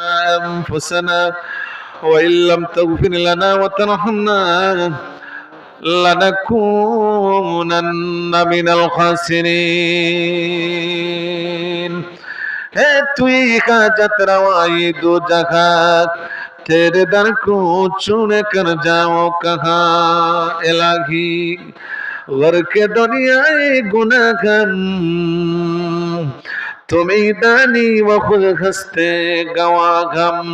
أنفسنا وإن لم تغفر لنا وترحمنا لنكونن من الخاسرين হে তুই হাজত রওয়াই দু জাহাত তেরে দর কো চুনে কর যাও কহা এলাহি ور کے دنیا گناہ کم तुमीदानी वफुल हस्ते गवा गम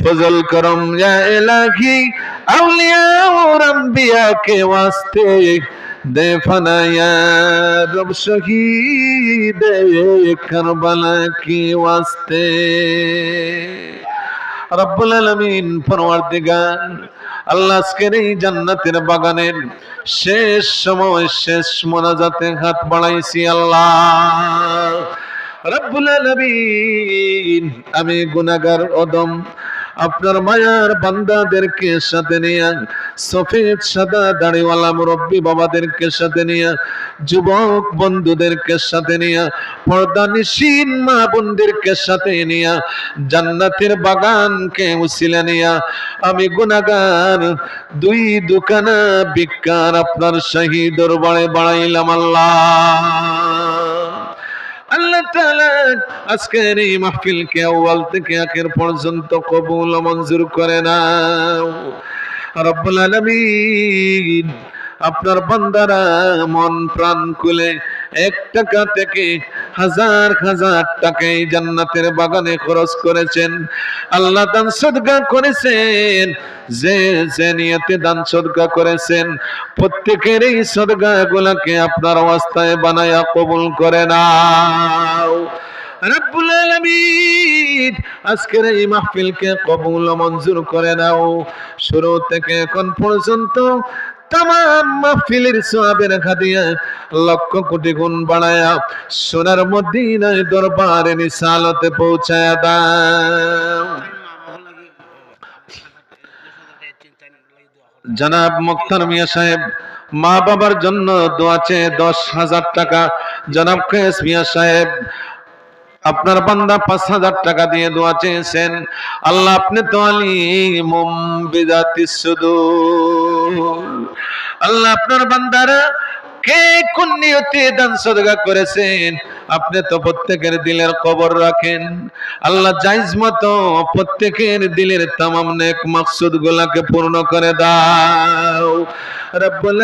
फजल करम या इलाही, अवलिया और अंबिया के वास्ते दे फनाया। शहीद दे करबला के वास्ते। রব্বুল আলামিন পরওয়ারদিগার, আল্লাহ আজকের এই জান্নাতের বাগানের শেষ সময়, শেষ মোনাজাতে হাত বাড়াইছি আল্লাহ। রব্বুল আলামিন, আমি গুনাহগার অদম আপনার মায়ার বান্দাদেরকে সাথে নিয়ে, সফেদ, সাদা দাড়িওয়ালা মুরব্বী বাবাদেরকে সাথে নিয়ে, যুবক বন্ধুদেরকে সাথে নিয়ে পর্দা নিশীন মা বোনদেরকে সাথে নিয়ে, জান্নাতের বাগানকে উসিলে নিয়ে, আমি গুনাগার দুই দুখানা বিজ্ঞান আপনার শাহী দরবারে বাড়াইলাম আল্লাহ। আজকের এই মাহফিলকে আউয়াল থেকে আখের পর্যন্ত কবুল মঞ্জুর করে না রব্বুল আলামিন, আপনার বান্দারা মন প্রাণ খুলে এক টাকা থেকে হাজার হাজার টাকা এই জান্নাতের বাগানে খরচ করেছেন। আল্লাহ দান সদকা করেছেন, যে যে নিয়তে দান সদকা করেছেন প্রত্যেকের এই সদকা গুলাকে আপনার অবস্থায় বানায়া কবুল করে নাও। রব্বুল আলামিন, আজকের এই মাহফিলকে কবুল মঞ্জুর করে নাও। শুরু থেকে এখন পর্যন্ত তাম মাহফিলের সোয়াবের খাদিয়া লক্ষ কোটি গুণ বাড়ায়া সোনার মদিনায় দরবারে নিসালতে পৌঁছায়া দাও। জনাব মুক্তার মিয়া সাহেব, মা বাবার জন্য দোয়া চেয়ে দশ হাজার টাকা। জনাব কেস মিয়া সাহেব আপনার বান্দা পাঁচ হাজার টাকা দিয়ে দোয়া চেয়েছেন। আল্লাহ, আপনি তো আলিমুম সুদূর। আল্লাহ, আপনার বান্দারা কে কোন নিয়তে দান সদকা করেছেন? আপনি তো প্রত্যেকের দিলের খবর রাখেন। আল্লাহ জাইজ মতো প্রত্যেকের দিলের তামাম নেক মাকসুদ গুলাকে পূর্ণ করে দাও। রব্বুল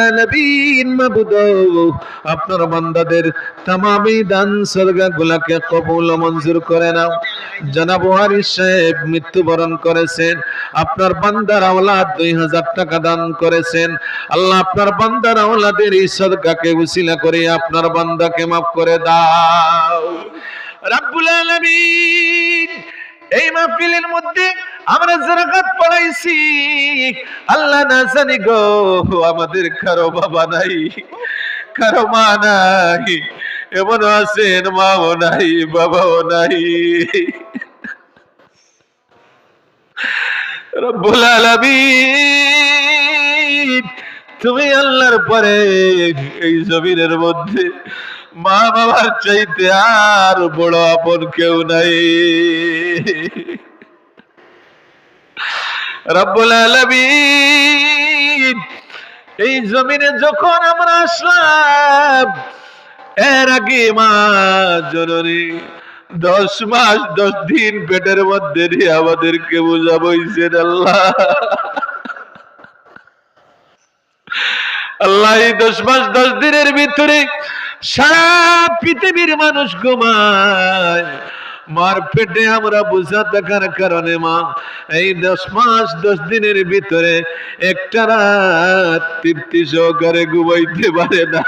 আপনার বান্দাদের তামামি দান সদকা গুলাকে কবুল মঞ্জুর করে নাও। জনাব সাহেব মৃত্যুবরণ করেছেন। আপনার বান্দার আওলাদ দুই হাজার টাকা দান করেছেন। আল্লাহ আপনার বান্দার আওলাদের এই সদকাকে উসিলা করে আপনার বান্দাকে মাফ করে দাও। রাব্বুল আলামিন, এই মাহফিলের মধ্যে আমরা জারাকাত পড়াইছি আল্লাহ না জানি গো, আমাদের কারও বাবা নাই, কারও মা নাই, এমন আছেন মাও নাই, বাবাও নাই। রব্বুল আলামিন, তুমি আল্লাহর পরে এই জমিনের মধ্যে মা বাবার চাইতে আর বড় আপন কেউ নাই। রব্বুল আলামিন, এই জমিনে যখন আমরা আসলাম, এর আগে মা জননী দশ মাস, দশ দিন পেটের মধ্যে দিয়ে আমাদেরকে বুঝাবইছেন আল্লাহ আল্লাহ এই দশ মাস, দশ দিনের ভিতরে সারা পৃথিবীর মানুষ ঘুমায়। মার পেটে আমরা বুঝা থাকার কারণে, মা? এই দশ মাস, দশ দিনের ভিতরে একটা রাত তৃপ্তি সহকারে ঘুমাইতে পারে না।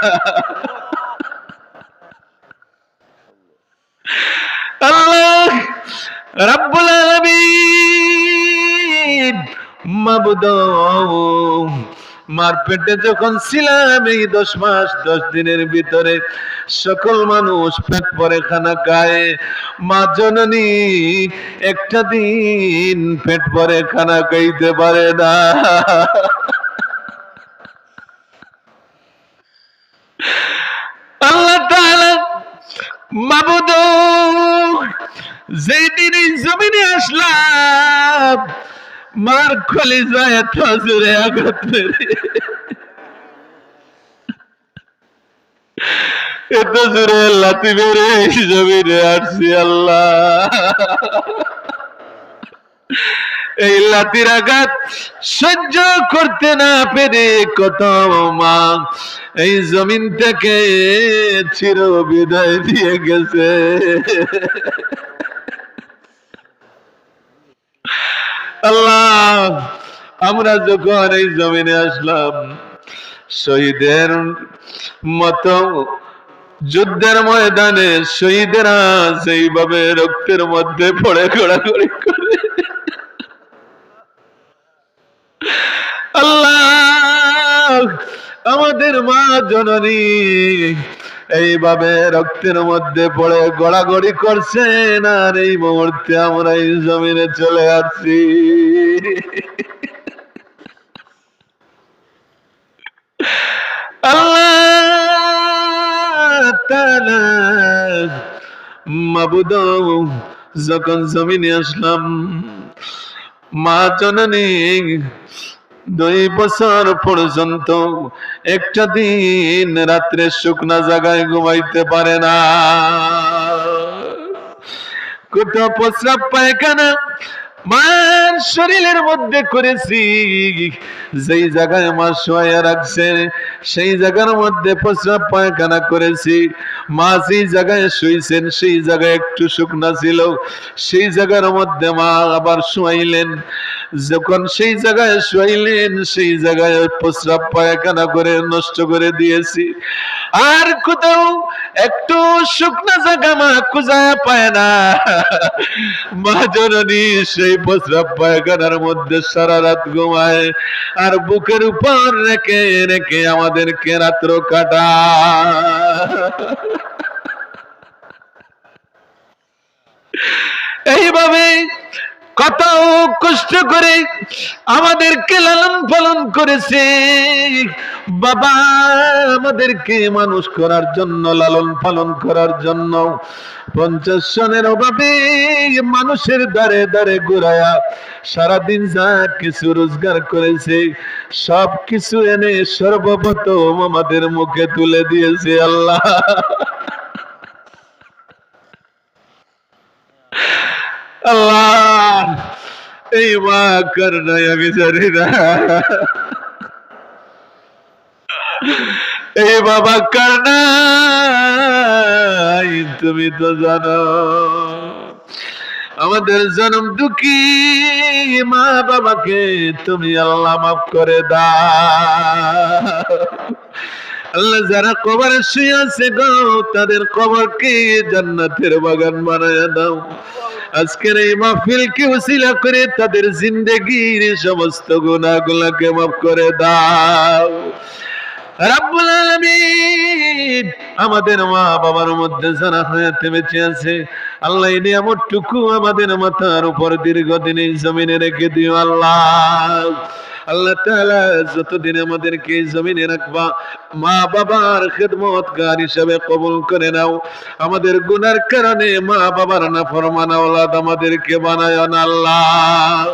মার পেটে যখন ছিলাম এই দশ মাস, দশ দিনের ভিতরে সকল মানুষ পেট পরে খানা খায়। মা জননী একটা দিন পেট পরে খানা খাইতে পারে না। আল্লাহ তাআলা মাবুদ, যেই দিন এই জমিনে আসলাম, মার যায় এত জোরে আঘাত মেরে। এত জোরে লাতি মেরে জমিনে আসছি আল্লাহ। এই লাতির আঘাত সহ্য করতে না পেরে কত মা, এই জমিন থেকে চির বিদায় দিয়ে গেছে। আল্লাহ, আমরা যখন এই জমিনে আসলাম, শহীদের মতো যুদ্ধের ময়দানে শহীদেরা সেইভাবে রক্তের মধ্যে পড়ে ঘোরাঘুরি করে। আল্লাহ, আমাদের মা জননী এইভাবে রক্তের মধ্যে পড়ে গড়াগড়ি করছেন আর এই মুহূর্তে আমরা এই জমিনে চলে আসছি। আল্লাহ তাআলা মাবুদ যখন জমিনে আসলাম, মা জননী দুই বছর পর্যন্ত একটা দিন রাত্রে শুকনা জায়গায় ঘুমাইতে পারে না। কোথাও প্রস্রাব পায়খানা মার শরীরের মধ্যে করেছি। যেই জায়গায় মা শোয়া রাখছে সেই জায়গার মধ্যে প্রস্রাব পায়খানা করেছি। মা যেই জায়গায় শুইছেন, সেই জায়গায় একটু শুকনা ছিল। সেই জায়গার মধ্যে মা আবার শোয়াইলেন। যখন সেই জায়গায় শোয়াইলেন, সেই জায়গায় প্রস্রাব পায়খানা করে নষ্ট করে দিয়েছি। আর কোথাও একটু শুকনা জায়গা মা খুঁজায় পায় না। মা জননী সেই প্রস্রাব পায়খানার মধ্যে সারা রাত ঘুমায় আর বুকের উপর রেখে রেখে আমাদেরকে রাত্র কাটা এইভাবে কত কষ্ট করে আমাদেরকে লালন পালন করেছে। বাবা, আমাদেরকে মানুষ করার জন্য, লালন পালন করার জন্য পঞ্চাশ জনের অভাবে মানুষের দ্বারে দ্বারে ঘুরায়া সারাদিন যা কিছু রোজগার করেছে, সব কিছু এনে সর্বপ্রথম আমাদের মুখে তুলে দিয়েছে আল্লাহ। আল্লাহ, এই মা করনাই আমি জানি না। এই বাবা করনাই তুমি তো জানো। আমাদের জন্ম দুঃখী মা বাবাকে তুমি আল্লাহ মাফ করে দাও। আল্লাহ যারা কবরে শুয়ে আছে গো, তাদের কবরকে জান্নাতের বাগান বানায় দাও। আজকের এই মাহফিলকে উসিলা করে তাদের জিন্দগির সমস্ত গুনাহগুলোকে মাফ করে দাও। রাব্বুল আলামিন। আমাদের মা বাবার মধ্যে যারা হায়াতে বেঁচে আছে, আল্লাহ এই নিয়ামতটুকু আমাদের মাথার উপর দীর্ঘদিন এই জমিনে রেখে দিও আল্লাহ। আল্লাহ তাআলা যতদিন আমাদেরকে এই জমিনে রাখবা, মা বাবার খেদমতগার হিসাবে কবুল করে নাও। আমাদের গুনার কারণে মা বাবার নাফরমান আওলাদ আমাদেরকে বানায় না আল্লাহ।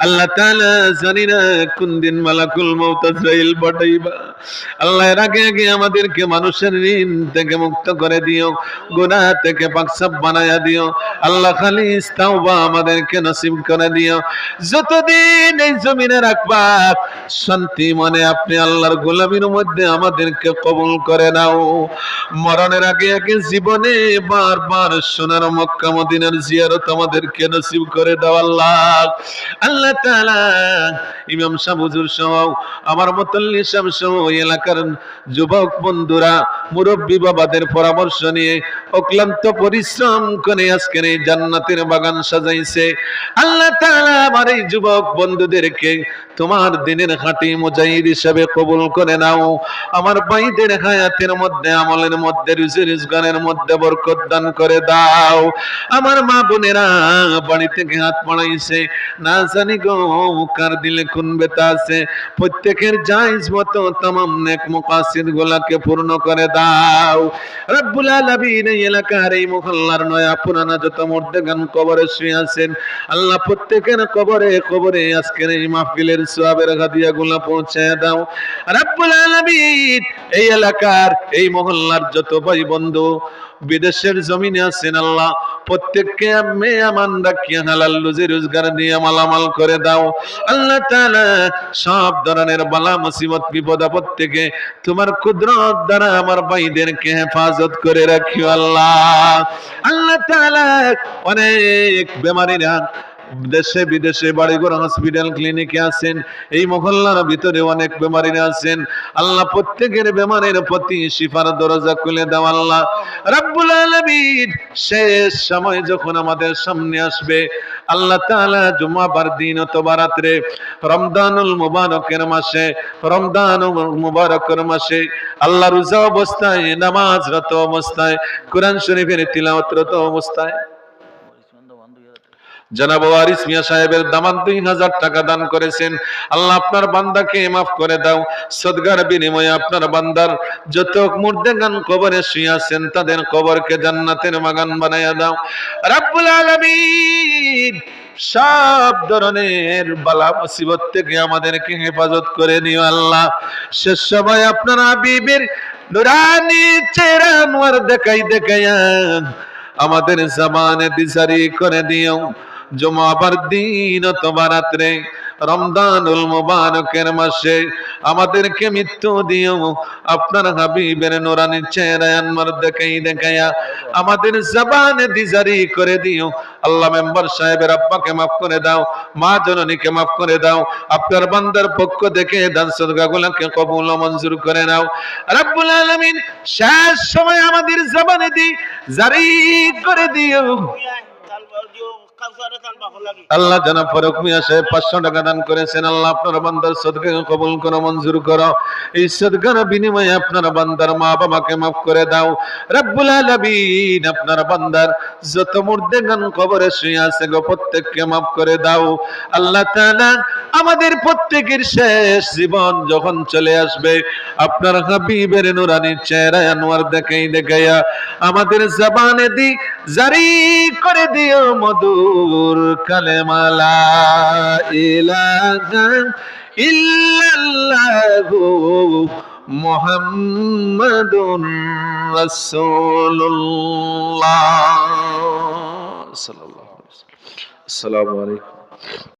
আল্লাহ তাআলা জানি না কোন দিন মালাকুল মউত আজরাইল আল্লাহ এর আগে আগে আমাদেরকে মানুষের ঋণ থেকে মুক্ত করে দিও, গুনাহ থেকে পাকসাব বানায়া দিও। আল্লাহ খালি তাওবা আমাদেরকে নসিব করে দিও। যতদিন এই জমিনে রাখবা, শান্তি মনে আপনি আল্লাহর গোলামির মধ্যে আমাদেরকে কবুল করে নাও। মরণের আগে আগে জীবনে বারবার সোনার মক্কা, মদিনার জিয়ারত আমাদেরকে নসিব করে দাও আল্লাহ। আল্লাহ তাআলা ইমাম সাহেব, হুজুর সহ, আমার মুতাল্লি সাহেব সহ ওই এলাকার যুবক বন্ধুরা, মুরব্বী বাবাদের পরামর্শ নিয়ে অক্লান্ত পরিশ্রম করে আজকের এই জান্নাতের বাগান সাজাইছে। আল্লাহ তাআলা আমার এই যুবক বন্ধুদেরকে তোমার দিনের খাঁটি মুজাহিদ হিসাবে কবুল করে নাও। আমার ভাইদের হায়াতের মধ্যে, আমলের মধ্যে, রুজি রিজগানের মধ্যে বরকত দান করে দাও। আমার মা বোনেরা বাড়ি থেকে হাত পড়াইছে না জানি গো, কার দিলে কোন বেতা আছে? প্রত্যেকের জায়েজ মতো তামাম নেক মুকাসিদ গুলাকে পূর্ণ করে দাও রব্বুল আলামিন এই এলাকার এই মহল্লার নয়া পুরানা যত মর্দেগান কবরে শুয়ে আছেন আল্লাহ প্রত্যেকের কবরে কবরে আজকের এই মাহফিলের সোয়াবের হাদিয়া গুলা পৌঁছে দাও রব্বুল আলামিন এই এলাকার এই মহল্লার যত ভাই বন্ধু বিদেশের জমিনে আছেন আল্লাহ। প্রত্যেককে আমি আমান রাখিয়া হালাল রুজি রোজগার দিয়ে মালামাল করে দাও। আল্লাহ তাআলা সব ধরনের বালা মুসিবত, বিপদ, আপদ থেকে তোমার কুদরত দ্বারা আমার ভাইদেরকে হেফাজত করে রাখিও আল্লাহ। আল্লাহ তাআলা অনেক বেমারিরা দেশে, বিদেশে বাড়িঘর হসপিটাল ক্লিনিকে আছেন, এই মহল্লার ভিতরে অনেক বেমারিরা আছেন। আল্লাহ প্রত্যেকের বেমারের প্রতি শিফার দরজা খুলে দাও আল্লাহ। রাব্বুল আলামিন শেষ সময় যখন আমাদের সামনে আসবে, আল্লাহ তাআলা জুমাবার দিন অথবা রাত্রে রমজানুল মুবারকের মাসে, রমজানুল মুবারকের মাসে আল্লাহ রোজা অবস্থায়, নামাজরত অবস্থায়, কোরআন শরীফের তিলাওয়াতরত অবস্থায় জনাব ওয়ারিস মিয়া সাহেবের দামান দুই হাজার টাকা দান করেছেন। আল্লাহ আপনার বান্দাকে মাফ করে দাও। সদগার বিনিময়ে আপনার বান্দার যত মুর্দেগান কবরে শুয়ে আছেন, তাদের কবরকে জান্নাতের বাগান বানাইয়া দাও। রাব্বুল আলামিন সব ধরনের বালা মুসিবত থেকে আমাদেরকে হেফাজত করে নিও আল্লাহ। শেষ সময় আপনার হাবিবের নুরানি চেহারা দেখাই দেখাইয়া আমাদের জামানে দিশারি করে দিও। জমাবার দিন অথবা রাত্রে। রমদানুল মুবারকের মাসে আমাদেরকে মৃত্যু দিও। আপনার হাবিবের নোরানি চেহারা আনমার দেখাই দেখাইয়া আমাদের জবানে দিজারি করে দিও। আল্লাহ মেম্বার সাহেবের আব্বাকে মাফ করে দাও, মা জননীকে মাফ করে দাও। আপনার বান্দার পক্ষ থেকে দান সদকাগুলোকে কবুল মঞ্জুর করে নাও। রাব্বুল আলামিন শেষ সময় আমাদের জবানে দি, জারি করে দিও। আল্লাহ জানা ফরক মিয়া সাহেব পাঁচশো টাকা দান করেছেন। আল্লাহ আপনার বান্দার সদকে কবুল করো, মঞ্জুর করো। এই সদকার বিনিময়ে আপনার বান্দার মা বাবাকে মাফ করে দাও। রব্বুল আলামিন আপনার বান্দার যত মুর্দে গান কবরে শুয়ে আছে গো, প্রত্যেককে মাফ করে দাও। আল্লাহ তাআলা আমাদের প্রত্যেকের শেষ জীবন যখন চলে আসবে, আপনার হাবিবের নুরানি চেহারা আনোয়ার দেখাই দেখাইয়া আমাদের জবানে দি, জারি করে দিও মধুর কালেমালা ইলাহা ইল্লাল্লাহু মুহাম্মাদুর রাসূলুল্লাহ সাল্লাল্লাহু আলাইহি ওয়াসাল্লাম। আসসালামু আলাইকুম।